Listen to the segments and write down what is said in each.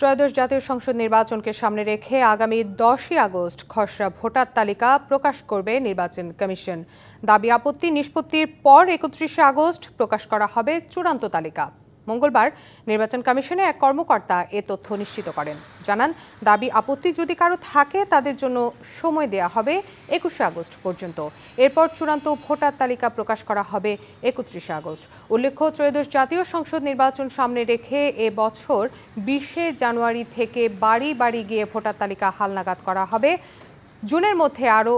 ত্রয়োদশ জাতীয় সংসদ নির্বাচনকে সামনে রেখে আগামী দশই আগস্ট খসড়া ভোটার তালিকা প্রকাশ করবে নির্বাচন কমিশন। দাবি আপত্তি নিষ্পত্তির পর একত্রিশে আগস্ট প্রকাশ করা হবে চূড়ান্ত তালিকা। মঙ্গলবার নির্বাচন কমিশনে এক কর্মকর্তা এ তথ্য নিশ্চিত করেন। জানান, দাবি আপত্তি যদি কারও থাকে, তাদের জন্য সময় দেয়া হবে একুশে আগস্ট পর্যন্ত। এরপর চূড়ান্ত ভোটার তালিকা প্রকাশ করা হবে একত্রিশে আগস্ট। উল্লেখ্য, ত্রয়োদশ জাতীয় সংসদ নির্বাচন সামনে রেখে এ বছর বিশে জানুয়ারি থেকে বাড়ি বাড়ি গিয়ে ভোটার তালিকা হালনাগাদ করা হবে। জুনের মধ্যে আরও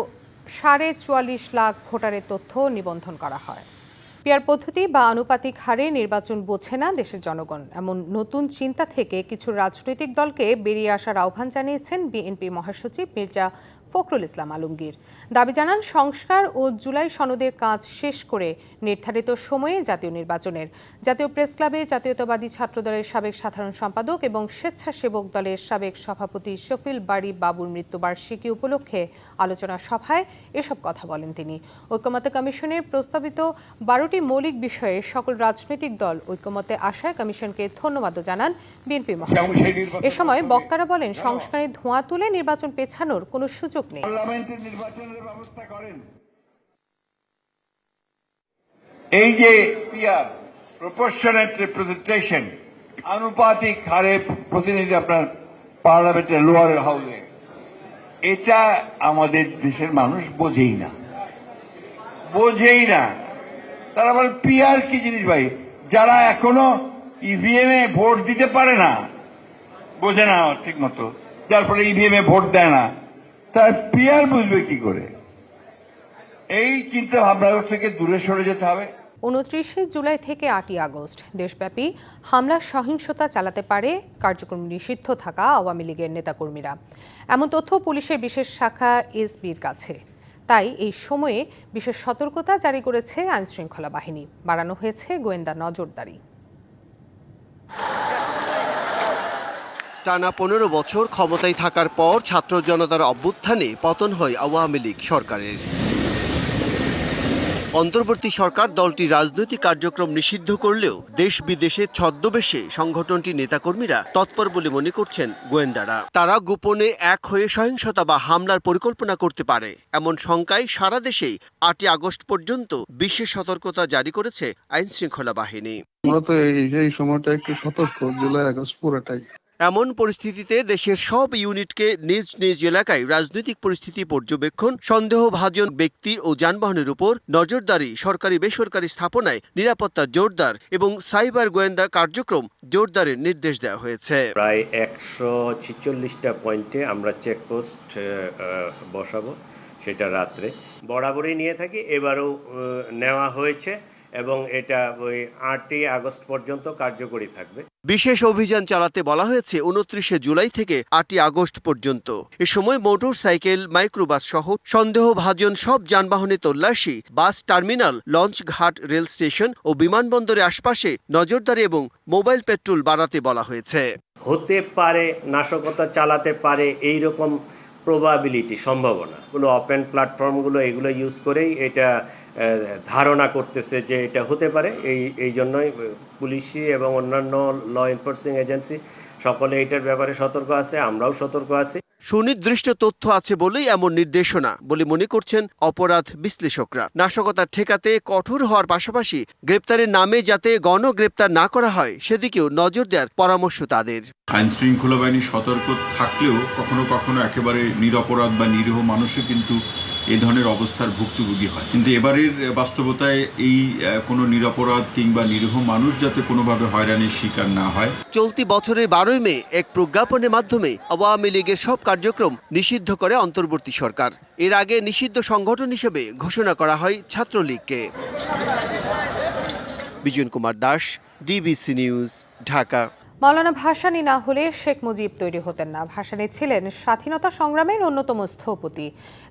সাড়ে চুয়াল্লিশ লাখ ভোটারের তথ্য নিবন্ধন করা হয়। পিয়ার পদ্ধতি বা আনুপাতিক হারে নির্বাচন বোঝে না দেশের জনগণ। এমন নতুন চিন্তা থেকে কিছু রাজনৈতিক দলকে বেরিয়ে আসার আহ্বান জানিয়েছেন বিএনপি মহাসচিব মির্জা ফখরুল ইসলাম আলমগীর। দাবি জানান, সংস্কার ও জুলাই সনদের কাজ শেষ করে নির্ধারিত সময়ে জাতীয় নির্বাচনের। জাতীয় প্রেস ক্লাবে জাতীয়তাবাদী ছাত্রদলের সাবেক সাধারণ সম্পাদক এবং স্বেচ্ছাসেবক দলের সাবেক সভাপতি শফিল বাড়ি বাবুর মৃত্যুবার্ষিকী উপলক্ষে আলোচনা সভায় এসব কথা বলেন তিনি। ঐক্যমত কমিশনের প্রস্তাবিত বারোটি মৌলিক বিষয়ে সকল রাজনৈতিক দল ঐক্যমতে আসায় কমিশনকে ধন্যবাদও জানান বিএনপি মহাসচিব। এ সময় বক্তারা বলেন সংস্কারের ধোঁয়া তুলে নির্বাচন পেছানোর কোনো সুযোগ নেই। ব্যবস্থা করেন। এই যে প্রপোর্শনেট রিপ্রেজেন্টেশন আনুপাতিক হারে প্রতিনিধি আপনার পার্লামেন্টের লোয়ার হাউসে এটা আমাদের দেশের মানুষ বোঝেই না। বোঝেই না। তারা বলে পিয়ার কি জিনিস ভাই? যারা এখনও ইভিএম এ ভোট দিতে পারে না, বোঝে না ঠিক মতো যার ফলে ইভিএম এ ভোট দেয় না। তার পিয়ার বুঝবে কি করে? এই চিন্তা ভাবনা থেকে দূরে সরে যেতে হবে। উনত্রিশে জুলাই থেকে আটই আগস্ট, দেশব্যাপী হামলা সহিংসতা চালাতে পারে কার্যক্রম নিষিদ্ধ থাকা আওয়ামী লীগের নেতাকর্মীরা। এমন তথ্য পুলিশের বিশেষ শাখা এসবির কাছে। তাই এই সময়ে বিশেষ সতর্কতা জারি করেছে আইনশৃঙ্খলা বাহিনী। বাড়ানো হয়েছে গোয়েন্দা নজরদারি। টানা পনেরো বছর ক্ষমতায় থাকার পর ছাত্র জনতার অভ্যুত্থানে পতন হয় আওয়ামী লীগ সরকারের। অন্তর্বর্তী সরকার দলটি রাজনৈতিক কার্যক্রম নিষিদ্ধ করলেও দেশ বিদেশে ছদ্মবেশে সংগঠনটি নেতাকর্মীরা তৎপর বলে মনে করছেন গোয়েন্দারা। তারা গোপনে এক হয়ে সহিংসতা বা হামলার পরিকল্পনা করতে পারে। এমন শঙ্কায় সারা দেশেই আটই আগস্ট পর্যন্ত বিশেষ সতর্কতা জারি করেছে আইন শৃঙ্খলা বাহিনী। মূলত এই সময়টা একটু সতর্ক, জুলাই আগস্ট পুরোটাই। এমন পরিস্থিতিতে দেশের সব ইউনিটকে নিজ নিজ এলাকায় রাজনৈতিক পরিস্থিতি পর্যবেক্ষণ, সন্দেহভাজন ব্যক্তি ও যানবাহনের উপর নজরদারি, সরকারি বেসরকারি স্থাপনায় নিরাপত্তা জোরদার এবং সাইবার গোয়েন্দা কার্যক্রম জোরদারের নির্দেশ দেওয়া হয়েছে। প্রায় একশো ছিচল্লিশটা পয়েন্টে আমরা চেকপোস্ট বসাবো সেটা রাত্রে। বরাবরই নিয়ে থাকি, এবারও নেওয়া হয়েছে। এবং এটা ওই আটই আগস্ট পর্যন্ত কার্যকরী থাকবে। বিশেষ অভিযান চালাতে বলা হয়েছে উনত্রিশে জুলাই থেকে আটই আগস্ট পর্যন্ত। এ সময় মোটর সাইকেল মাইক্রোবাস সহ সন্দেহভাজন সব যানবাহনে তল্লাশি বাস টার্মিনাল লঞ্চ ঘাট রেল স্টেশন ও বিমানবন্দরের আশপাশে নজরদারি এবং মোবাইল পেট্রোল বাড়াতে বলা হয়েছে। হতে পারে নাশকতা চালাতে পারে এই রকম প্রবাবিলিটি সম্ভাবনা। কোনো ওপেন প্ল্যাটফর্মগুলো এগুলো ইউজ করেই এটা ধারণা করতেছে যে এটা হতে পারে। এই এই জন্যই পুলিশি এবং অন্যান্য ল এনফোর্সিং এজেন্সি সকলে এটার ব্যাপারে সতর্ক আছে আমরাও সতর্ক আছি। সুনির্দিষ্ট তথ্য আছে বলেই এমন নির্দেশনা বলে মনে করছেন অপরাধ বিশ্লেষকরা। নাশকতা ঠেকাতে কঠোর হওয়ার পাশাপাশি গ্রেপ্তারের নামে যাতে গণগ্রেপ্তার না করা হয় সেদিকেও নজর দেওয়ার পরামর্শ তাদের। আইন শৃঙ্খলা বাহিনী সতর্ক থাকলেও কখনো কখনো একেবারে নিরপরাধ বা নিরীহ মানুষও কিন্তু এ ধরনের অবস্থার ভুক্তভোগী হয়। কিন্তু এবারের বাস্তবতায় এই কোনো নিরপরাধ কিংবা নিরীহ মানুষ যাতে কোনোভাবে হয়রানির শিকার না হয়। চলতি বছরের বারোই মে এক প্রজ্ঞাপনের মাধ্যমে আওয়ামী লীগের সব কার্যক্রম নিষিদ্ধ করে অন্তর্বর্তী সরকার। এর আগে নিষিদ্ধ সংগঠন হিসেবে ঘোষণা করা হয় ছাত্রলীগকে। Bijoyon Kumar Das, DBC news, Dhaka. মাওলানা ভাসানী না হলে শেখ মুজিব তৈরি হতেন না। ভাসানী ছিলেন স্বাধীনতা সংগ্রামের অন্যতম স্থপতি।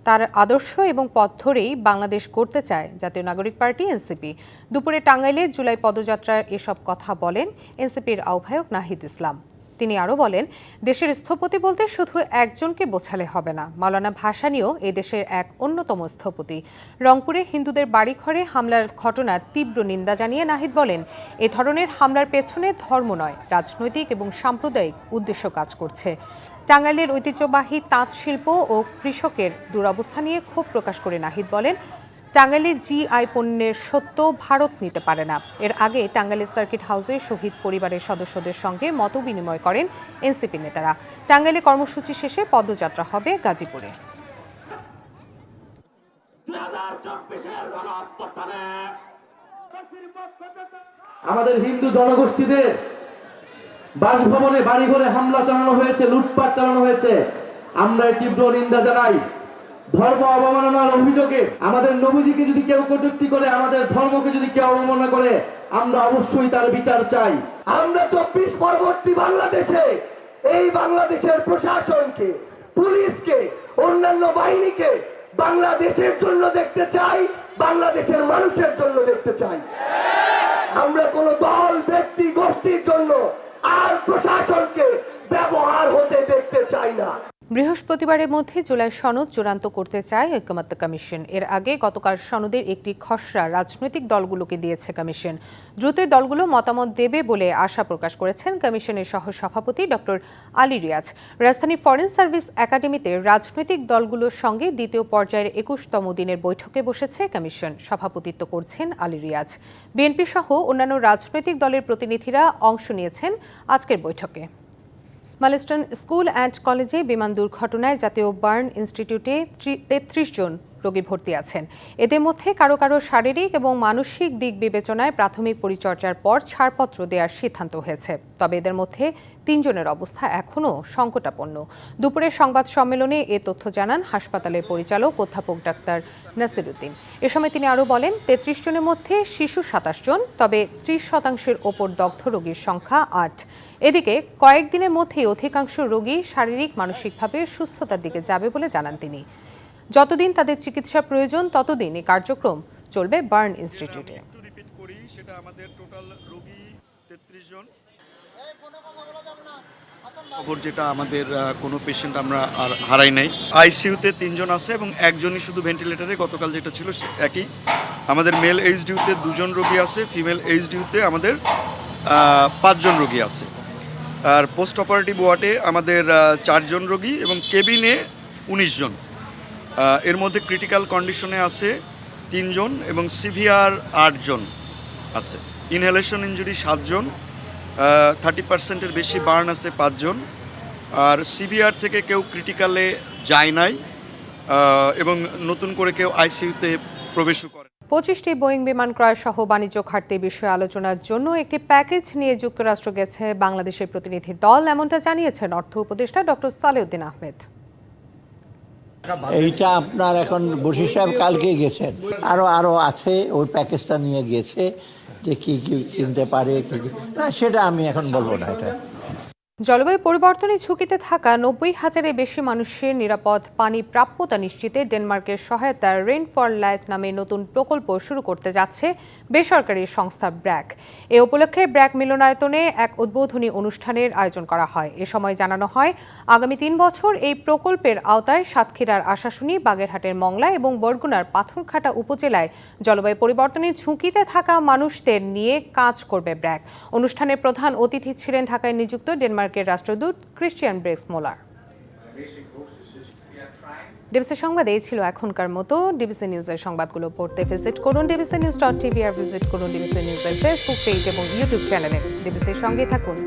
তার আদর্শ এবং পথ ধরেই বাংলাদেশ করতে চায় জাতীয় নাগরিক পার্টি, এনসিপি। দুপুরে টাঙ্গাইলে জুলাই পদযাত্রায় এসব কথা বলেন এনসিপির আহ্বায়ক নাহিদ ইসলাম। তিনি আরও বলেন, দেশের স্থপতি বলতে শুধু একজনকে বোঝালে হবে না। মাওলানা ভাসানীও এ দেশের এক অন্যতম স্থপতি। রংপুরে হিন্দুদের বাড়িঘরে হামলার ঘটনার তীব্র নিন্দা জানিয়ে নাহিদ বলেন, এ ধরনের হামলার পেছনে ধর্ম নয়, রাজনৈতিক এবং সাম্প্রদায়িক উদ্দেশ্য কাজ করছে। টাঙ্গাইলের ঐতিহ্যবাহী তাঁত শিল্প ও কৃষকের দুরবস্থা নিয়ে ক্ষোভ প্রকাশ করে নাহিদ বলেন টাঙ্গাইলে জিআই পণ্যের সত্য ভারত নিতে পারে না। এর আগে টাঙ্গাইলের সার্কিট হাউসে শহীদ পরিবারের সদস্যদের সঙ্গে মত বিনিময় করেন এনসিপি নেতারা। টাঙ্গাইলে কর্মসূচি শেষে পদযাত্রা হবে গাজীপুরে। আমাদের হিন্দু জনগোষ্ঠীদের বাসভবনে বাড়িঘরে হামলা চালানো হয়েছে লুটপাট চালানো হয়েছে। আমরা তীব্র নিন্দা জানাই। ধর্ম অবমাননার অভিযোগে আমাদের নবীজিকে যদি কেউ কটূক্তি করে, আমাদের ধর্মকে যদি কেউ অবমাননা করে, আমরা অবশ্যই তার বিচার চাই। আমরা চব্বিশ পরবর্তী বাংলাদেশে, এই বাংলাদেশের প্রশাসনকে, পুলিশকে, অন্যান্য বাহিনীকে বাংলাদেশের জন্য দেখতে চাই, বাংলাদেশের মানুষের জন্য দেখতে চাই। আমরা কোন দল, ব্যক্তি, গোষ্ঠীর জন্য আর প্রশাসনকে ব্যবহার হতে দেখতে চাই না। বৃহস্পতিবারের মধ্যে জুলাই সনদ চূড়ান্ত করতে চায় ঐক্যমত্য কমিশন। এর আগে গতকাল সনদের একটি খসড়া রাজনৈতিক দলগুলোকে দিয়েছে কমিশন। দ্রুত দলগুলো মতামত দেবে বলে আশা প্রকাশ করেছেন কমিশনের সহ সভাপতি ডক্টর আলী রিয়াজ। রাজধানী ফরেন সার্ভিস একাডেমিতে রাজনৈতিক দলগুলোর সঙ্গে দ্বিতীয় পর্যায়ের একুশতম দিনের বৈঠকে বসেছে কমিশন। সভাপতিত্ব করছেন আলী রিয়াজ। বিএনপি সহ অন্যান্য রাজনৈতিক দলের প্রতিনিধিরা অংশ নিয়েছেন আজকের বৈঠকে। মালেস্টন স্কুল অ্যান্ড কলেজে বিমান দুর্ঘটনায় জাতীয় বার্ন ইনস্টিটিউটে তেত্রিশ জন রোগী ভর্তি আছেন। এদের মধ্যে কারও কারও শারীরিক এবং মানসিক দিক বিবেচনায় প্রাথমিক পরিচর্যার পর ছাড়পত্র দেওয়ার সিদ্ধান্ত হয়েছে। তবে এদের মধ্যে তিনজনের অবস্থা এখনও সংকটাপন্ন। দুপুরের সংবাদ সম্মেলনে এ তথ্য জানান হাসপাতালের পরিচালক অধ্যাপক ডাক্তার নাসিরুদ্দিন। এ সময় তিনি আরও বলেন, তেত্রিশ জনের মধ্যে শিশু সাতাশ জন, তবে ত্রিশ শতাংশের ওপর দগ্ধ রোগীর সংখ্যা আট। এদিকে কয়েকদিনের মধ্যেই অধিকাংশ রোগী শারীরিক, মানসিকভাবে সুস্থতার দিকে যাবে বলে জানান তিনি। যতদিন তাদের চিকিৎসা প্রয়োজন ততদিন এই কার্যক্রম চলবে বার্ন ইনস্টিটিউটে। একটু রিপিট করি সেটা আমাদের টোটাল রোগী তেত্রিশ জন। খবর যেটা আমাদের কোনো পেশেন্ট আমরা আর হারাই নাই। আইসিইউতে তিনজন আছে এবং একজনই শুধু ভেন্টিলেটরে গতকাল যেটা ছিল সে একই। আমাদের মেল এইচ ডিউতে দুজন রোগী আছে ফিমেল এইচ ডিউতে আমাদের পাঁচজন রোগী আছে। আর পোস্ট অপারেটিভ ওয়ার্ডে আমাদের চারজন রোগী এবং কেবিনে উনিশ জন। এর মধ্যে ক্রিটিক্যাল কন্ডিশনে আছে তিনজন এবং সিভিয়ার আটজন আছে। ইনহেলেশন ইঞ্জুরি সাতজন থার্টি পার্সেন্টের বেশি বার্ন আছে পাঁচজন। আর সিভিয়ার থেকে কেউ ক্রিটিক্যালে যায় নাই এবং নতুন করে কেউ আইসিইউতে প্রবেশও করে পঁচিশটি বোয়িং বিমান ক্রয় সহ বাণিজ্য ঘাটতি বিষয়ে আলোচনার জন্য একটি প্যাকেজ নিয়ে যুক্তরাষ্ট্র গেছে বাংলাদেশের প্রতিনিধি দল, এমনটা জানিয়েছেন অর্থ উপদেষ্টা ডক্টর সালেউদ্দিন আহমেদ। এইটা আপনার এখন বশির সাহেব কালকে গেছেন। আরও আরও আছে, ওই প্যাকেজটা নিয়ে গেছে যে কি কি চিনতে পারে কি না, সেটা আমি এখন বলব না এটা। জলবায়ু পরিবর্তনের ঝুঁকিতে থাকা নব্বই হাজারের বেশি মানুষের নিরাপদ পানি প্রাপ্যতা নিশ্চিতে ডেনমার্কের সহায়তায় রেইন ফর লাইফ নামে নতুন প্রকল্প শুরু করতে যাচ্ছে বেসরকারি সংস্থা ব্র্যাক। এ উপলক্ষে ব্র্যাক মিলনায়তনে এক উদ্বোধনী অনুষ্ঠানের আয়োজন করা হয়। এ সময় জানানো হয়, আগামী তিন বছর এই প্রকল্পের আওতায় সাতক্ষীরার আশাশুনি, বাগেরহাটের মংলা এবং বরগুনার পাথরঘাটা উপজেলায় জলবায়ু পরিবর্তনের ঝুঁকিতে থাকা মানুষদের নিয়ে কাজ করবে ব্র্যাক। অনুষ্ঠানের প্রধান অতিথি ছিলেন ঢাকায় নিযুক্ত ডেনমার্কের রাষ্ট্রদূত ক্রিশ্চিয়ান ব্রেক্স মোলার। ডিবিসি সংবাদ এই ছিল এখনকার মতো। ডিবিসি নিউজের সংবাদগুলো পড়তে ভিজিট করুন। ডিবিসি নিউজ ডট টিভি আর ভিজিট করুন ডিবিসি নিউজের ফেসবুক পেজ এবং ইউটিউব চ্যানেলে ডিবিসির সঙ্গে থাকুন।